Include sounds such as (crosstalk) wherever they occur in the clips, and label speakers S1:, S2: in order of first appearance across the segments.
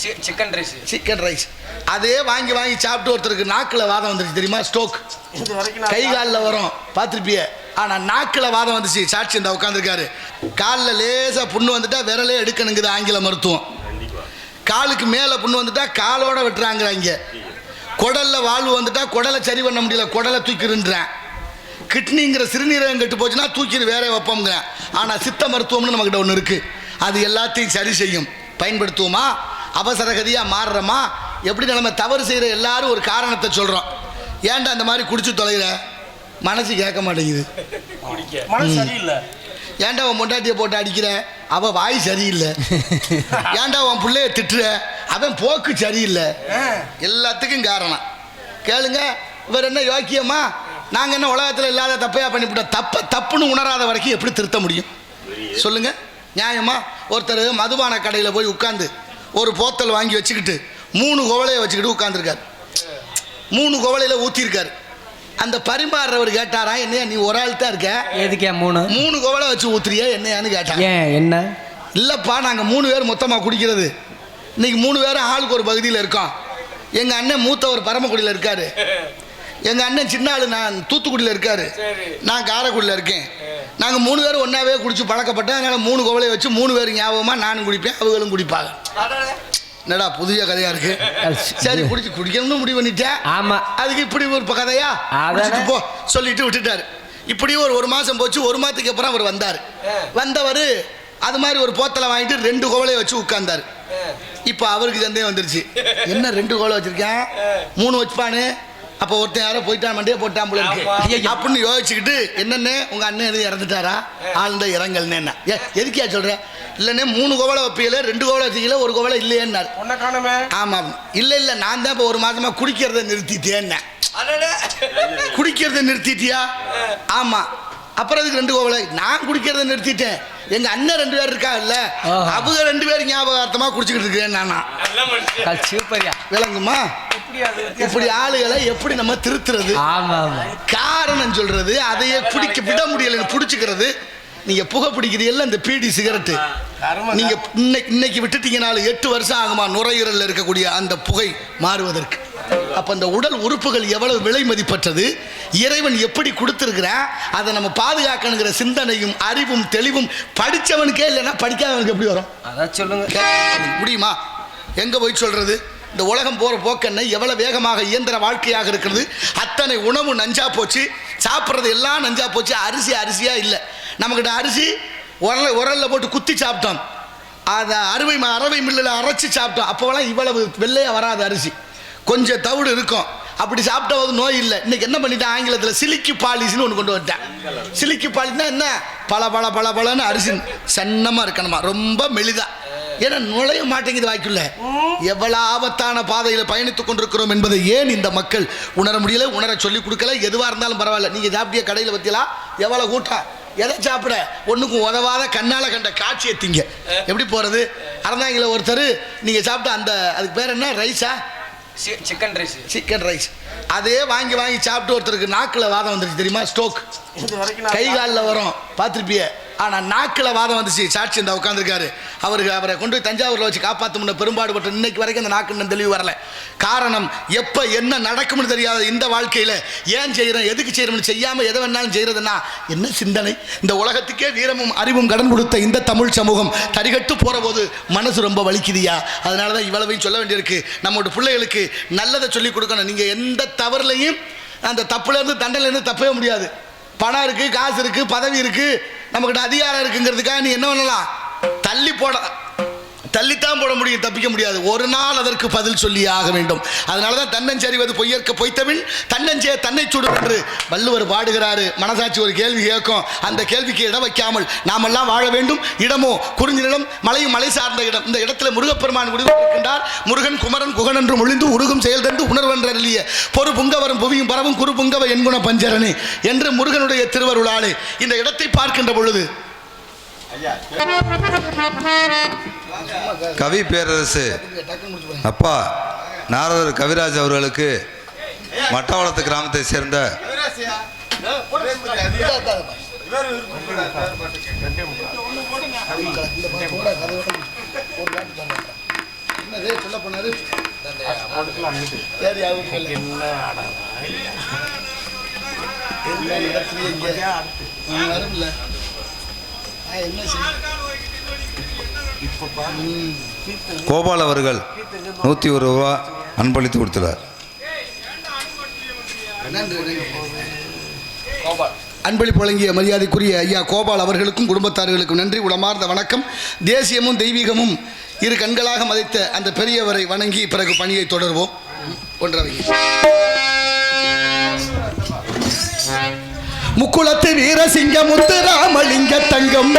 S1: Chicken rice
S2: chicken rice அதே வாங்கி வாங்கி சாப்பிட்டு ஒருத்தருக்கு நாக்கில் வாதம் வந்துருச்சு தெரியுமா? ஸ்டோக் கை காலில் வரும். பார்த்துருப்பிய. ஆனால் நாக்கில் வாதம் வந்துச்சு. சாட்சி இந்த உட்காந்துருக்காரு காலில் லேசாக புண்ணு வந்துட்டா விரலே எடுக்கணுங்குது ஆங்கில மருத்துவம். காலுக்கு மேலே புண்ணு வந்துட்டா காலோட வெட்டுறாங்கிறாங்க குடல்ல வாழ்வு வந்துட்டா குடலை சரி பண்ண முடியல. குடலை தூக்கிடுன்றேன் கிட்னிங்கிற சிறுநீரகம் கெட்டு போச்சுன்னா தூக்கி வேற வைப்போங்கிறேன் ஆனால் சித்த மருத்துவம்னு நம்மக்கிட்ட ஒன்று இருக்குது அது எல்லாத்தையும் சரி செய்யும். பயன்படுத்துவோமா? அவசரகதியாக மாறுறோமா? எப்படி நம்ம தவறு செய்கிற எல்லாரும் ஒரு காரணத்தை சொல்கிறோம் ஏன்டா அந்த மாதிரி குடிச்சு தொலைகிற மனசு கேட்க மாட்டேங்குது. ஏன்டா உன் பொண்டாட்டியை போட்டு அடிக்கிற? அவ வாய் சரியில்லை. ஏன்டா உன் பிள்ளைய திட்டுற? அவன் போக்கு சரியில்லை. எல்லாத்துக்கும் காரணம். கேளுங்க. இவர் என்ன யோக்கியமா? நாங்கள் என்ன உலகத்தில் இல்லாத தப்பையா பண்ணிவிட்டோம். தப்ப தப்புன்னு உணராத வரைக்கும் எப்படி திருத்த முடியும்? சொல்லுங்க. நியாயமா? ஒருத்தர் மதுபான கடையில் போய் உட்காந்து ஒரு போத்தல் வாங்கி வச்சுக்கிட்டு மூணு குவளையை வச்சுக்கிட்டு உட்காந்துருக்காரு மூணு குவளையில் ஊற்றிருக்காரு அந்த பரிமாறுறவர் கேட்டாரா என்னையா நீ ஒரு ஆள் தான் இருக்க?
S1: எதுக்கே மூணு?
S2: மூணு குவளை வச்சு ஊத்துறியா என்னையான்னு கேட்டாங்க
S1: ஏன் என்ன?
S2: இல்லைப்பா நாங்கள் மூணு பேர் மொத்தமாக குடிக்கிறது. இன்னைக்கு மூணு பேரும் ஆளுக்கு ஒரு பகுதியில் இருக்கோம். எங்கள் அண்ணன் மூத்தவர் பரமக்குடியில் இருக்காரு. எங்கள் அண்ணன் சின்ன ஆளு நான் தூத்துக்குடியில் இருக்காரு. நான் காரைக்குடியில் இருக்கேன். நாங்கள் மூணு பேரும் ஒன்றாவே குடிச்சு பழக்கப்பட்டோம். அதனால் மூணு குவளையை வச்சு மூணு பேர் ஞாபகமாக நானும் குடிப்பேன் அவங்களும் குடிப்பாங்க. என்னடா புதிய கதையா இருக்கு? சரி குடிச்சு குடிக்கணும்னு முடிவு பண்ணிட்டேன்.
S1: ஆமா.
S2: அதுக்கு இப்படி ஒரு கதையா? போ சொல்லிட்டு விட்டுட்டாரு. இப்படி ஒரு ஒரு மாசம் போச்சு ஒரு மாதத்துக்கு அப்புறம் அவர் வந்தார். வந்தவர் அது மாதிரி ஒரு போத்தலை வாங்கிட்டு ரெண்டு கோவலையை வச்சு உட்கார்ந்தாரு. இப்போ அவருக்கு சந்தேகம் வந்துருச்சு. (laughs) என்ன ரெண்டு கோவலை வச்சிருக்கேன்? மூணு வச்சுப்பானு? அப்போ ஒருத்தன் யாரோ போயிட்டான் மண்டையே போட்டான் போல இருக்கு. அப்படின்னு யோசிச்சுக்கிட்டு என்னன்னு உங்க அண்ணன் எதுவும் இறந்துட்டாரா? ஆழ்ந்த இரங்கல்னு என்ன ஏ எதுக்கியா சொல்ற? இல்லைண்ணே மூணு கோவலை வைப்பீங்களே ரெண்டு கோவலை வச்சுக்கல ஒரு கோவலை இல்லையேன்னாரு. ஆமாம் இல்லை இல்லை நான் தான் இப்போ ஒரு மாதமாக குடிக்கிறத நிறுத்திட்டேன்னேன். குடிக்கிறத நிறுத்திட்டியா? ஆமா. அப்புறம் அதுக்கு ரெண்டு கோவலை? நான் குடிக்கிறத நிறுத்திட்டேன். எங்க அண்ணன் ரெண்டு பேர் இருக்காங்கல்ல
S1: ஆஹா.
S2: அவங்க ரெண்டு பேரும் ஞாபகார்த்தமா குடிச்சுக்கிட்டு இருக்கேன் நானா.
S1: சூப்பரியா.
S2: விளங்குமா? இப்படி ஆளுகளை எப்படி நம்ம திருத்துறது? காரணம் சொல்றது அதையே பிடிக்க விட முடியல பிடிச்சிக்கிறது. நீங்க புகை பிடிக்கிறீங்கல்ல இந்த பீடி சிகரெட்டு. நீங்க இன்னைக்கு இன்னைக்கு விட்டுட்டீங்கனாலும் எட்டு வருஷம் ஆகுமா நுரையீரல்ல இருக்கக்கூடிய அந்த புகை மாறுவதற்கு. அப்ப அந்த உடல் உறுப்புகள் எவ்வளவு விலை மதிப்பற்றது? இறைவன் எப்படி கொடுத்திருக்கிறான் அதை நம்ம பாதுகாக்கணுங்கிற சிந்தனையும் அறிவும் தெளிவும் படிச்சவனுக்கே இல்லைன்னா படிக்காதவனுக்கு எப்படி வரும்?
S1: அதான் சொல்லுங்க.
S2: முடியுமா? எங்க போய் சொல்றது? இந்த உலகம் போற போக்கென்ன எவ்வளவு வேகமாக இயந்திர வாழ்க்கையாக இருக்கிறது? அத்தனை உணவு நஞ்சா போச்சு. சாப்பிட்றது எல்லாம் நஞ்சா போச்சு. அரிசி அரிசியா இல்லை. நம்மக்கிட்ட அரிசி உரல உரல்ல போட்டு குத்தி சாப்பிட்டோம். அதை அறுவை ம- அரவை மில்லில் அரைச்சி சாப்பிட்டோம். அப்போவெல்லாம் இவ்வளவு வெள்ளையா வராது அரிசி. கொஞ்சம் தவிடு இருக்கும். அப்படி சாப்பிட்ட போது நோய் இல்லை. இன்னைக்கு என்ன பண்ணிட்டேன்? ஆங்கிலத்தில் சிலிக்கி பாலிசின்னு ஒன்று கொண்டு வந்துட்டேன். சிலிக்கி பாலிஸ்னா என்ன? பல பல பல பழன்னு அரிசி சன்னமாக இருக்கணுமா? ரொம்ப மெலிதா. ஏன்னா நுழைய மாட்டேங்குது வாய்க்குள்ள. எவ்வளவு ஆபத்தான பாதையில் பயணித்துக் கொண்டிருக்கிறோம் என்பதை ஏன் இந்த மக்கள் உணர முடியல உணர சொல்லி கொடுக்கல? எதுவாக இருந்தாலும் பரவாயில்ல. நீங்கள் சாப்பிட்டிய கடையில் பற்றிலாம் எவ்வளோ கூட்டம்? எதை சாப்பிட? ஒன்றுக்கும் உதவாத கண்ணால் கண்ட காட்சியை திங்க. எப்படி போகிறது அறந்தாங்கில ஒருத்தர் நீங்கள் சாப்பிட்ட அந்த அதுக்கு பேர் என்ன? ரைஸா?
S1: சிக்கன் ரைஸ்
S2: சிக்கன் ரைஸ் அதே வாங்கி வாங்கி சாப்பிட்டு ஒருத்தருக்கு நாக்கில் வாதம் வந்துருச்சு தெரியுமா? ஸ்டோக் கை காலில் வரும். பார்த்துருப்பிய? ஆனால் நாக்கில் வாதம் வந்துச்சு. சாட்சி இந்த உட்காந்துருக்காரு அவருக்கு அவரை கொண்டு போய் தஞ்சாவூரில் வச்சு காப்பாற்ற பெரும்பாடுபட்ட இன்னைக்கு வரைக்கும் அந்த நாக்கு இன்னும் தெளிவு வரல. காரணம் எப்போ என்ன நடக்கும்னு தெரியாத இந்த வாழ்க்கையில் ஏன் செய்கிறோம் எதுக்கு செய்கிறோம்னு செய்யாமல் எதை வேணாலும் செய்கிறதுனா என்ன சிந்தனை? இந்த உலகத்துக்கே வீரமும் அறிவும் கடன் கொடுத்த இந்த தமிழ் சமூகம் தரிகட்டு போகிற போது மனசு ரொம்ப வலிக்குதியா? அதனால தான் இவ்வளவையும் சொல்ல வேண்டியிருக்கு. நம்மளோட பிள்ளைகளுக்கு நல்லதை சொல்லி கொடுக்கணும். நீங்கள் எந்த எந்த தவறுலையும் அந்த தப்புலேருந்து தண்டனையிலேருந்து தப்பவே முடியாது. பணம் இருக்குது காசு இருக்குது பதவி இருக்குது நம்மக்கிட்ட அதிகாரம் இருக்குங்கிறதுக்காக நீ என்ன பண்ணலாம்? தள்ளி போட தள்ளித்தான் போட முடியும் தப்பிக்க முடியாது. ஒரு நாள் அதற்கு பதில் சொல்லி ஆக வேண்டும். அதனால தான் தன்னஞ்சறிவது பொய்யற்க பொய்த்தவின் தன்னஞ்சே தன்னை சுடும் என்று வள்ளுவர் பாடுகிறாரு. மனசாட்சி ஒரு கேள்வி கேட்கும். அந்த கேள்விக்கு இடம் வைக்காமல் நாமெல்லாம் வாழ வேண்டும். இடமோ குறிஞ்சி மலையும் மலை சார்ந்த இடம். இந்த இடத்துல முருகப்பெருமான் குடியிருக்கின்றார். முருகன் குமரன் குகன் என்று மொழிந்து உருகும் செயல்தன் தந்து உணர்வென்றறிய பொறு புங்கவரும் புவியும் பரவும் குரு புங்கவ என்குண பஞ்சரனே என்று முருகனுடைய திருவருளாலே இந்த இடத்தை பார்க்கின்ற பொழுது.
S3: கவி பேரரசு அப்பா நாரதர் கவிராஜ் அவர்களுக்கு மட்டவளத்து கிராமத்தை சேர்ந்த கவி
S2: என்னது? சொல்ல போனாரு?
S3: கோபால் அவர்கள் நூற்றி ஒரு ரூபா அன்பளித்து
S2: கொடுத்துறார்
S1: கோபால்.
S2: அன்பளிப்பு வழங்கிய மரியாதைக்குரிய ஐயா கோபால் அவர்களுக்கும் குடும்பத்தார்களுக்கும் நன்றி. உளமார்ந்த வணக்கம். தேசியமும் தெய்வீகமும் இரு கண்களாக மதித்த அந்த பெரியவரை வணங்கி பிறகு பணியை தொடர்வோம். ஒன்றவை முக்குளத்து வீரசிங்க முத்து ராமலிங்க தங்கம்.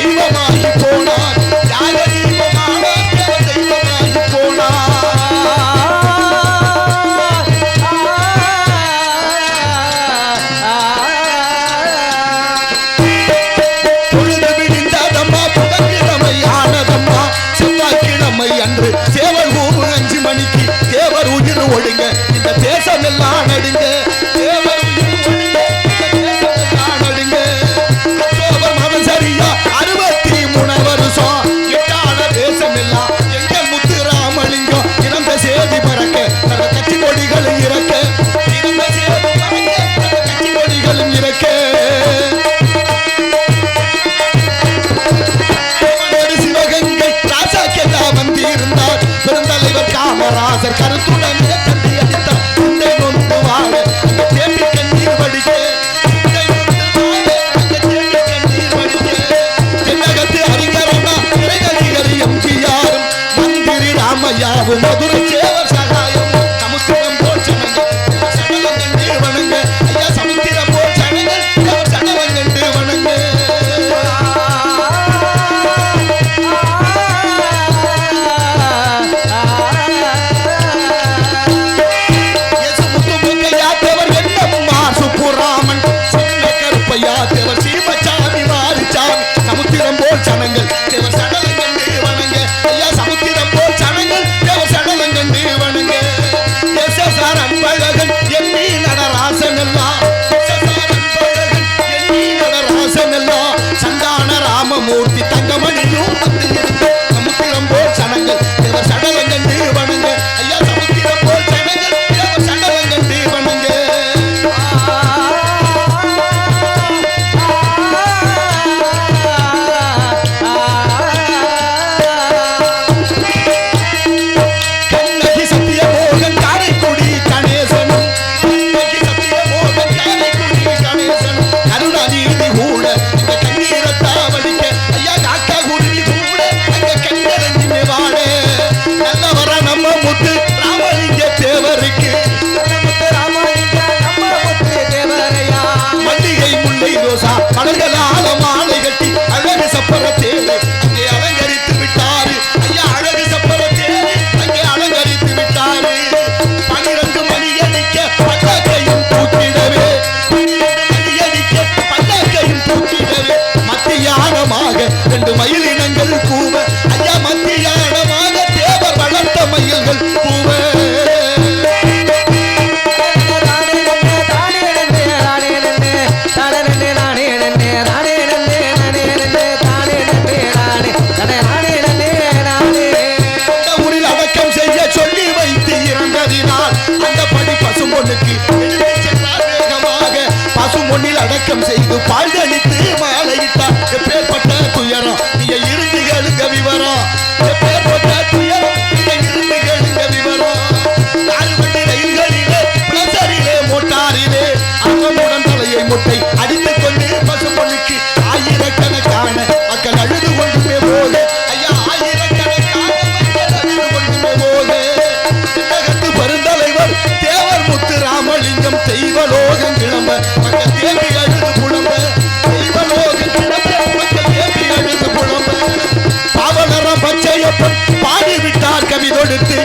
S2: Yeah. தொடுத்து